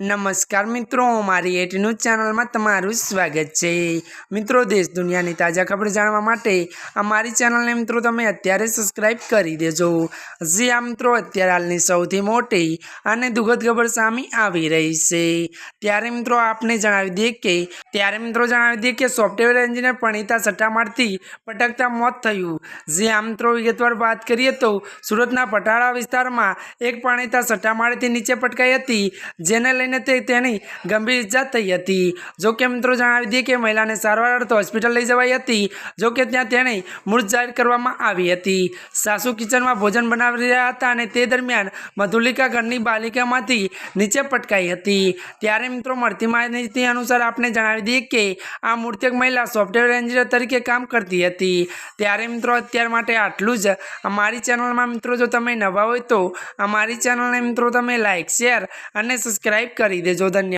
નમસ્કાર મિત્રો, મારી એટ ન્યૂઝ ચેનલમાં તમારું સ્વાગત છે. મિત્રો, દેશ દુનિયાની તાજા ખબર જાણવા માટે અમારી ચેનલને મિત્રો તમે અત્યારે સબસ્ક્રાઇબ કરી દેજો. હજી આ મિત્રો, અત્યારે હાલની સૌથી મોટી અને દુઃખદ ખબર સામે આવી રહી છે. ત્યારે મિત્રો, આપને જણાવી દઈએ કે, ત્યારે મિત્રો, જણાવી દઈએ કે સોફ્ટવેર એન્જિનિયર પણિતા સટ્ટામારથી પટકતા મોત થયું. જે આ મિત્રો, વિગતવાર વાત કરીએ તો સુરતના પટાળા વિસ્તારમાં એક પણિતા સટ્ટામાળેથી નીચે પટકાઈ હતી, જેને લઈને તે તેની ગંભીર ઈજા થઈ હતી. જોકે મિત્રો જણાવી દઈએ કે મહિલાને સારવાર અર્થે હોસ્પિટલ લઈ જવાઈ હતી. જોકે ત્યાં તેણે મૃત જાહેર કરવામાં આવી હતી. સાસુ કિચનમાં ભોજન બનાવી રહ્યા હતા અને તે દરમિયાન મધુલિકા ઘરની બાલિકામાંથી નીચે પટકાઈ હતી. ત્યારે મિત્રો મળતી માહિતી અનુસાર આપણે જણાવી દઈએ કે આ મૃતક મહિલા સોફ્ટવેર એન્જિનિયર તરીકે કામ કરતી હતી. ત્યારે મિત્રો અત્યાર માટે આટલું જ. અમારી ચેનલમાં મિત્રો જો તમે નવા હોય તો અમારી ચેનલને મિત્રો તમે લાઇક શેર અને સબસ્ક્રાઈબ કરી દેજો ધન્યવાદ